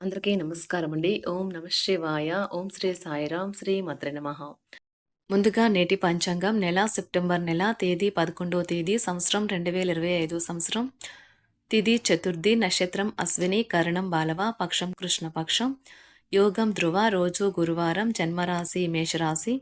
అందరికీ నమస్కారం అండి. ఓం నమ శివాయ. ఓం శ్రీ సాయిరాం. శ్రీ మద్ర నమః. ముందుగా నేటి పంచాంగం నెల సెప్టెంబర్ నెల తేదీ 11వ తేదీ సంవత్సరం 2025 సంవత్సరం తిది చతుర్థి నక్షత్రం అశ్విని కరణం బాలవ పక్షం కృష్ణపక్షం యోగం ధ్రువ రోజు గురువారం జన్మరాశి మేషరాశి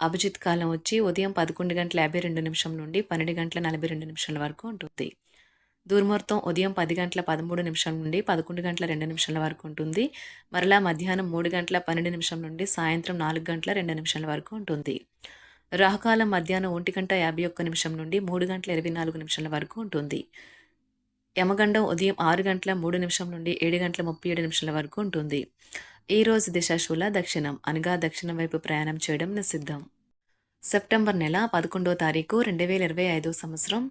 అభిజిత్ కాలం వచ్చి ఉదయం పదకొండు గంటల యాభై రెండు నిమిషం నుండి పన్నెండు గంటల నలభై రెండు నిమిషాల వరకు ఉంటుంది దుర్ముహూర్తం ఉదయం పది గంటల పదమూడు నిమిషం నుండి పదకొండు గంటల రెండు నిమిషాల వరకు ఉంటుంది. మరలా మధ్యాహ్నం మూడు గంటల పన్నెండు నిమిషం నుండి సాయంత్రం నాలుగు గంటల రెండు నిమిషాల వరకు ఉంటుంది. రాహుకాలం మధ్యాహ్నం ఒంటి గంట యాభై ఒక్క నిమిషం నుండి మూడు గంటల ఇరవై నాలుగు నిమిషాల వరకు ఉంటుంది. యమగండం ఉదయం ఆరు గంటల మూడు నిమిషం నుండి ఏడు గంటల ముప్పై ఏడు నిమిషాల వరకు ఉంటుంది. ఈ రోజు దిశాశూల దక్షిణం అనగా దక్షిణం వైపు ప్రయాణం చేయడం నిషిద్ధం. సెప్టెంబర్ నెల పదకొండో తారీఖు రెండు వేల ఇరవై ఐదో సంవత్సరం.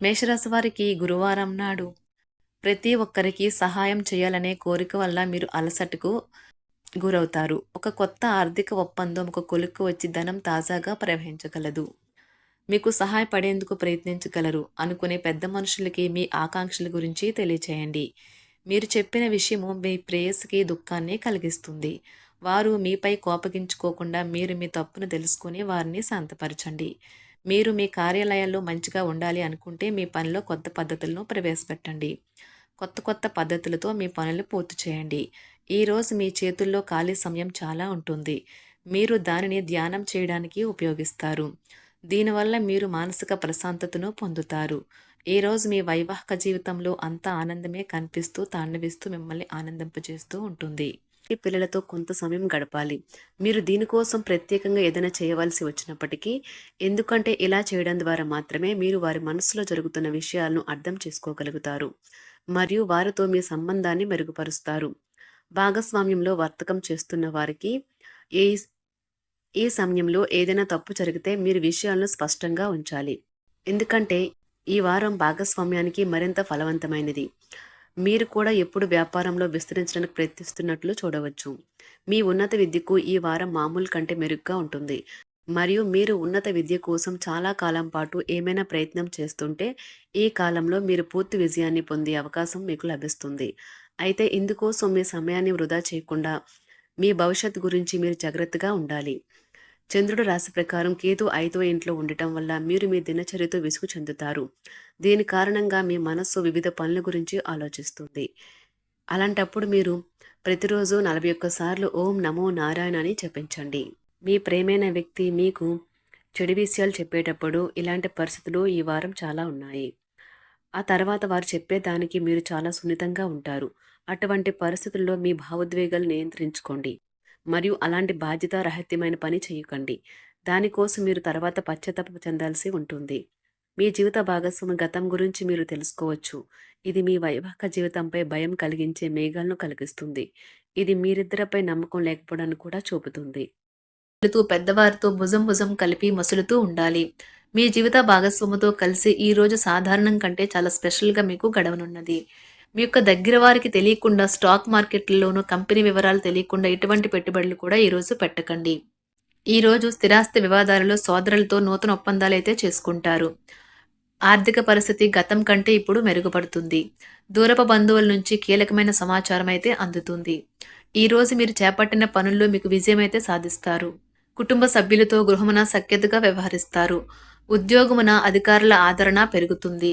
మేషరాశి వారికి గురువారం నాడు ప్రతి ఒక్కరికి సహాయం చేయాలనే కోరిక వల్ల మీరు అలసటకు గురవుతారు. ఒక కొత్త ఆర్థిక ఒప్పందం ఒక కొలుక్కు వచ్చి ధనం తాజాగా ప్రవహించగలదు. మీకు సహాయపడేందుకు ప్రయత్నించగలరు అనుకునే పెద్ద మనుషులకి మీ ఆకాంక్షల గురించి తెలియచేయండి. మీరు చెప్పిన విషయము మీ ప్రేయస్కి దుఃఖాన్ని కలిగిస్తుంది. వారు మీపై కోపగించుకోకుండా మీరు మీ తప్పును తెలుసుకుని వారిని శాంతపరచండి. మీరు మీ కార్యాలయాల్లో మంచిగా ఉండాలి అనుకుంటే మీ పనిలో కొత్త పద్ధతులను ప్రవేశపెట్టండి. కొత్త కొత్త పద్ధతులతో మీ పనులు పూర్తి చేయండి. ఈరోజు మీ చేతుల్లో ఖాళీ సమయం చాలా ఉంటుంది. మీరు దానిని ధ్యానం చేయడానికి ఉపయోగిస్తారు. దీనివల్ల మీరు మానసిక ప్రశాంతతను పొందుతారు. ఈరోజు మీ వైవాహిక జీవితంలో అంత ఆనందమే కనిపిస్తూ తాండవిస్తూ మిమ్మల్ని ఆనందింపజేస్తూ ఉంటుంది. ఈ పిల్లలతో కొంత సమయం గడపాలి. మీరు దీనికోసం ప్రత్యేకంగా ఏదైనా చేయవలసి వచ్చినప్పటికీ ఎందుకంటే ఇలా చేయడం ద్వారా మాత్రమే మీరు వారి మనసులో జరుగుతున్న విషయాలను అర్థం చేసుకోగలుగుతారు మరియు వారితో మీ సంబంధాన్ని మెరుగుపరుస్తారు. భాగస్వామ్యంలో వర్తకం చేస్తున్న వారికి ఏ ఈ సమయంలో ఏదైనా తప్పు జరిగితే మీరు విషయాలను స్పష్టంగా ఉంచాలి. ఎందుకంటే ఈ వారం భాగస్వామ్యానికి మరింత ఫలవంతమైనది. మీరు కూడా ఎప్పుడు వ్యాపారంలో విస్తరించడానికి ప్రయత్నిస్తున్నట్లు చూడవచ్చు. మీ ఉన్నత విద్యకు ఈ వారం మామూలు కంటే మెరుగ్గా ఉంటుంది. మరియు మీరు ఉన్నత విద్య కోసం చాలా కాలం పాటు ఏమైనా ప్రయత్నం చేస్తుంటే ఈ కాలంలో మీరు పూర్తి విజయాన్ని పొందే అవకాశం మీకు లభిస్తుంది. అయితే ఇందుకోసం మీ సమయాన్ని వృధా చేయకుండా మీ భవిష్యత్తు గురించి మీరు జాగ్రత్తగా ఉండాలి. చంద్రుడు రాశి ప్రకారం కేతు ఐదో ఇంట్లో ఉండటం వల్ల మీరు మీ దినచర్యతో విసుగు చెందుతారు. దీని కారణంగా మీ మనస్సు వివిధ పనుల గురించి ఆలోచిస్తుంది. అలాంటప్పుడు మీరు ప్రతిరోజు నలభై ఒక్కసార్లు ఓం నమో నారాయణ అని చెప్పించండి మీ ప్రేమైన వ్యక్తి మీకు చెడు విషయాలు చెప్పేటప్పుడు ఇలాంటి పరిస్థితులు ఈ వారం చాలా ఉన్నాయి. ఆ తర్వాత వారు చెప్పేదానికి మీరు చాలా సున్నితంగా ఉంటారు. అటువంటి పరిస్థితుల్లో మీ భావోద్వేగాలు నియంత్రించుకోండి. మరియు అలాంటి బాధ్యత రహిత్యమైన పని చేయకండి. దానికోసం మీరు తర్వాత పశ్చాత్తాప చెందాల్సి ఉంటుంది. మీ జీవిత భాగస్వామి గతం గురించి మీరు తెలుసుకోవచ్చు. ఇది మీ వైవాహిక జీవితంపై భయం కలిగించే మేఘాలను కలిగిస్తుంది. ఇది మీరిద్దరిపై నమ్మకం లేకపోవడాన్ని కూడా చూపుతుంది. వెళుతూ పెద్దవారితో భుజం భుజం కలిపి మసులుతూ ఉండాలి. మీ జీవిత భాగస్వామితో కలిసి ఈ రోజు సాధారణం కంటే చాలా స్పెషల్గా మీకు గడవనున్నది. మీ యొక్క దగ్గర వారికి తెలియకుండా స్టాక్ మార్కెట్లలోనూ కంపెనీ వివరాలు తెలియకుండా ఎటువంటి పెట్టుబడులు కూడా ఈరోజు పెట్టకండి. ఈరోజు స్థిరాస్తి వివాదాలలో సోదరులతో నూతన ఒప్పందాలు అయితే చేసుకుంటారు. ఆర్థిక పరిస్థితి గతం కంటే ఇప్పుడు మెరుగుపడుతుంది. దూరపు బంధువుల నుంచి కీలకమైన సమాచారం అయితే అందుతుంది. ఈరోజు మీరు చేపట్టిన పనుల్లో మీకు విజయం అయితే సాధిస్తారు. కుటుంబ సభ్యులతో గృహమున సఖ్యతగా వ్యవహరిస్తారు. ఉద్యోగమున అధికారుల ఆదరణ పెరుగుతుంది.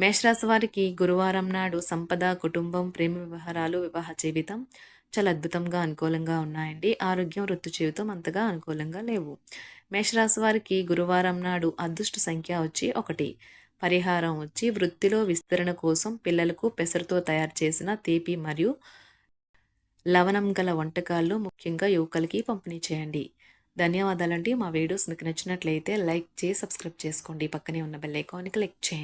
మేషరాశి వారికి గురువారం నాడు సంపద కుటుంబం ప్రేమ వ్యవహారాలు వివాహ జీవితం చాలా అద్భుతంగా అనుకూలంగా ఉన్నాయండి. ఆరోగ్యం వృత్తి జీవితం అంతగా అనుకూలంగా లేవు. మేషరాశి వారికి గురువారం నాడు అదృష్ట సంఖ్య వచ్చి ఒకటి. పరిహారం వచ్చి వృత్తిలో విస్తరణ కోసం పిల్లలకు పెసరతో తయారు చేసిన తీపి మరియు లవణం గల వంటకాలు ముఖ్యంగా యువకులకి పంపిణీ చేయండి. ధన్యవాదాలండి. మా వీడియోస్ మీకు నచ్చినట్లయితే లైక్ చేసి సబ్స్క్రైబ్ చేసుకోండి. పక్కనే ఉన్న బెల్ ఐకాన్ క్లిక్ చేయండి.